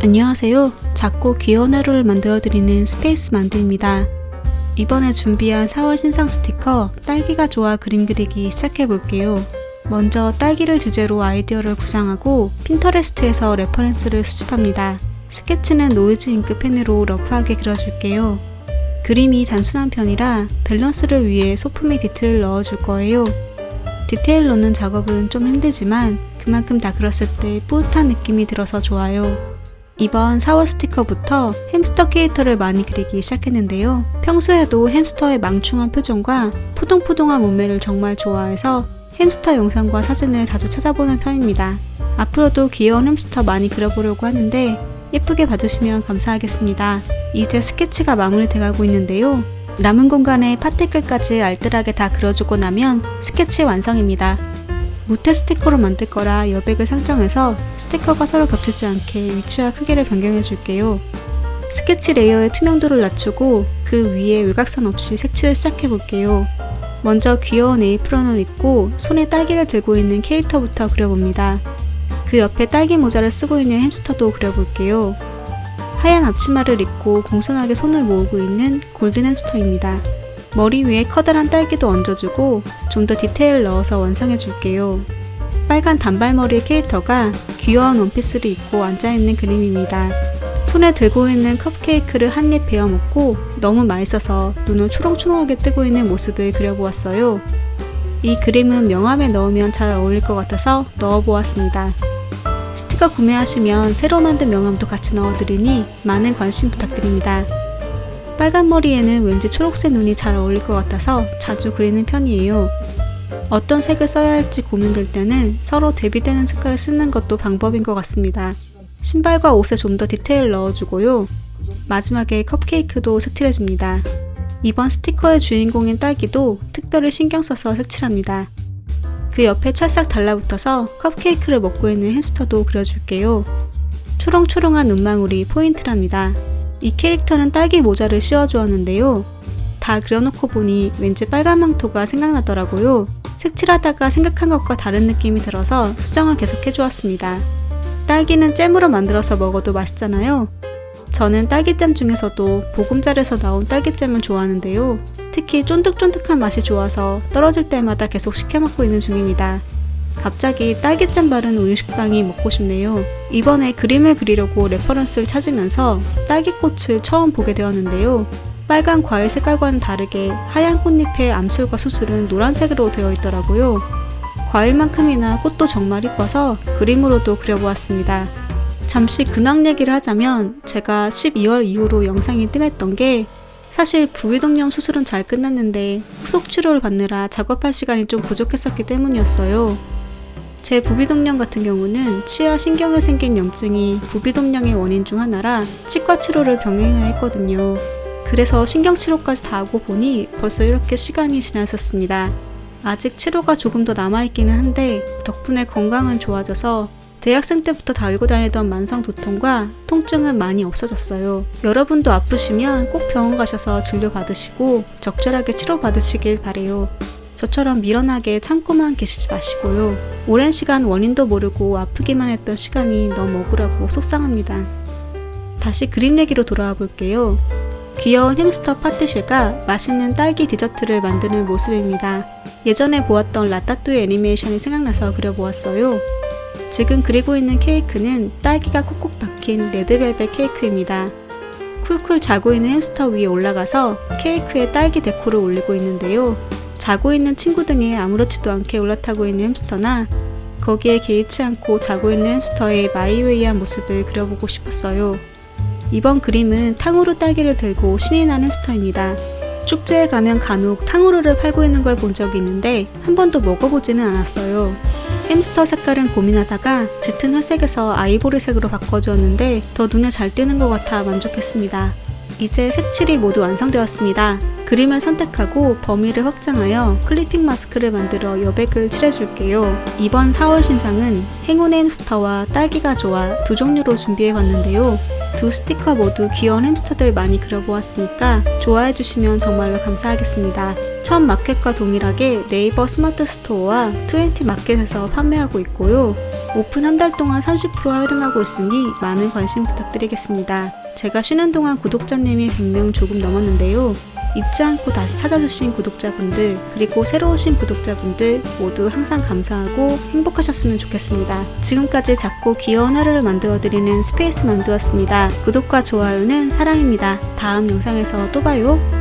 안녕하세요. 작고 귀여운 하루를 만들어드리는 스페이스 만두입니다. 이번에 준비한 4월 신상 스티커 딸기가 좋아 그림 그리기 시작해볼게요. 먼저 딸기를 주제로 아이디어를 구상하고 핀터레스트에서 레퍼런스를 수집합니다. 스케치는 노이즈 잉크 펜으로 러프하게 그려줄게요. 그림이 단순한 편이라 밸런스를 위해 소품의 디테일을 넣어줄 거예요. 디테일 넣는 작업은 좀 힘들지만 그만큼 다 그렸을 때 뿌듯한 느낌이 들어서 좋아요. 이번 4월 스티커부터 햄스터 캐릭터를 많이 그리기 시작했는데요. 평소에도 햄스터의 망충한 표정과 포동포동한 몸매를 정말 좋아해서 햄스터 영상과 사진을 자주 찾아보는 편입니다. 앞으로도 귀여운 햄스터 많이 그려보려고 하는데 예쁘게 봐주시면 감사하겠습니다. 이제 스케치가 마무리돼가고 있는데요. 남은 공간에 파티클까지 알뜰하게 다 그려주고 나면 스케치 완성입니다. 무태 스티커로 만들 거라 여백을 상정해서 스티커가 서로 겹치지 않게 위치와 크기를 변경해 줄게요. 스케치 레이어의 투명도를 낮추고 그 위에 외곽선 없이 색칠을 시작해 볼게요. 먼저 귀여운 에이프런을 입고 손에 딸기를 들고 있는 캐릭터부터 그려봅니다. 그 옆에 딸기 모자를 쓰고 있는 햄스터도 그려볼게요. 하얀 앞치마를 입고 공손하게 손을 모으고 있는 골든 햄스터입니다. 머리 위에 커다란 딸기도 얹어주고 좀 더 디테일을 넣어서 완성해 줄게요. 빨간 단발머리의 캐릭터가 귀여운 원피스를 입고 앉아있는 그림입니다. 손에 들고 있는 컵케이크를 한 입 베어 먹고 너무 맛있어서 눈을 초롱초롱하게 뜨고 있는 모습을 그려보았어요. 이 그림은 명함에 넣으면 잘 어울릴 것 같아서 넣어보았습니다. 스티커 구매하시면 새로 만든 명함도 같이 넣어드리니 많은 관심 부탁드립니다. 빨간 머리에는 왠지 초록색 눈이 잘 어울릴 것 같아서 자주 그리는 편이에요. 어떤 색을 써야 할지 고민될 때는 서로 대비되는 색깔을 쓰는 것도 방법인 것 같습니다. 신발과 옷에 좀 더 디테일 넣어주고요. 마지막에 컵케이크도 색칠해줍니다. 이번 스티커의 주인공인 딸기도 특별히 신경 써서 색칠합니다. 그 옆에 찰싹 달라붙어서 컵케이크를 먹고 있는 햄스터도 그려줄게요. 초롱초롱한 눈망울이 포인트랍니다. 이 캐릭터는 딸기 모자를 씌워주었는데요. 다 그려놓고 보니 왠지 빨간 망토가 생각나더라고요. 색칠하다가 생각한 것과 다른 느낌이 들어서 수정을 계속 해 주었습니다. 딸기는 잼으로 만들어서 먹어도 맛있잖아요. 저는 딸기잼 중에서도 보금자리에서 나온 딸기잼을 좋아하는데요. 특히 쫀득쫀득한 맛이 좋아서 떨어질 때마다 계속 시켜 먹고 있는 중입니다. 갑자기 딸기잼 바른 우유 식빵이 먹고 싶네요. 이번에 그림을 그리려고 레퍼런스를 찾으면서 딸기꽃을 처음 보게 되었는데요. 빨간 과일 색깔과는 다르게 하얀 꽃잎의 암술과 수술은 노란색으로 되어 있더라고요. 과일만큼이나 꽃도 정말 이뻐서 그림으로도 그려보았습니다. 잠시 근황 얘기를 하자면 제가 12월 이후로 영상이 뜸했던 게 사실 부위동염 수술은 잘 끝났는데 후속 치료를 받느라 작업할 시간이 좀 부족했었기 때문이었어요. 제 부비동염 같은 경우는 치아 신경에 생긴 염증이 부비동염의 원인 중 하나라 치과 치료를 병행해야 했거든요. 그래서 신경치료까지 다 하고 보니 벌써 이렇게 시간이 지나 있었습니다. 아직 치료가 조금 더 남아있기는 한데 덕분에 건강은 좋아져서 대학생 때부터 달고 다니던 만성 두통과 통증은 많이 없어졌어요. 여러분도 아프시면 꼭 병원 가셔서 진료 받으시고 적절하게 치료 받으시길 바래요. 저처럼 미련하게 참고만 계시지 마시고요. 오랜 시간 원인도 모르고 아프기만 했던 시간이 너무 억울하고 속상합니다. 다시 그림 얘기로 돌아와 볼게요. 귀여운 햄스터 파티실과 맛있는 딸기 디저트를 만드는 모습입니다. 예전에 보았던 라따뚜이 애니메이션이 생각나서 그려보았어요. 지금 그리고 있는 케이크는 딸기가 콕콕 박힌 레드벨벳 케이크입니다. 쿨쿨 자고 있는 햄스터 위에 올라가서 케이크에 딸기 데코를 올리고 있는데요. 자고 있는 친구 등에 아무렇지도 않게 올라타고 있는 햄스터나 거기에 개의치 않고 자고 있는 햄스터의 마이웨이한 모습을 그려보고 싶었어요. 이번 그림은 탕후루 딸기를 들고 신이 난 햄스터입니다. 축제에 가면 간혹 탕후루를 팔고 있는 걸 본 적이 있는데 한 번도 먹어보지는 않았어요. 햄스터 색깔은 고민하다가 짙은 회색에서 아이보리색으로 바꿔주었는데 더 눈에 잘 띄는 것 같아 만족했습니다. 이제 색칠이 모두 완성되었습니다. 그림을 선택하고 범위를 확장하여 클리핑 마스크를 만들어 여백을 칠해줄게요. 이번 4월 신상은 행운 햄스터와 딸기가 좋아 두 종류로 준비해봤는데요. 두 스티커 모두 귀여운 햄스터들 많이 그려보았으니까 좋아해주시면 정말로 감사하겠습니다. 첫 마켓과 동일하게 네이버 스마트 스토어와 20 마켓에서 판매하고 있고요. 오픈 한 달 동안 30% 할인하고 있으니 많은 관심 부탁드리겠습니다. 제가 쉬는 동안 구독자님이 100명 조금 넘었는데요. 잊지 않고 다시 찾아주신 구독자분들, 그리고 새로 오신 구독자분들 모두 항상 감사하고 행복하셨으면 좋겠습니다. 지금까지 작고 귀여운 하루를 만들어드리는 스페이스 만두였습니다. 구독과 좋아요는 사랑입니다. 다음 영상에서 또 봐요.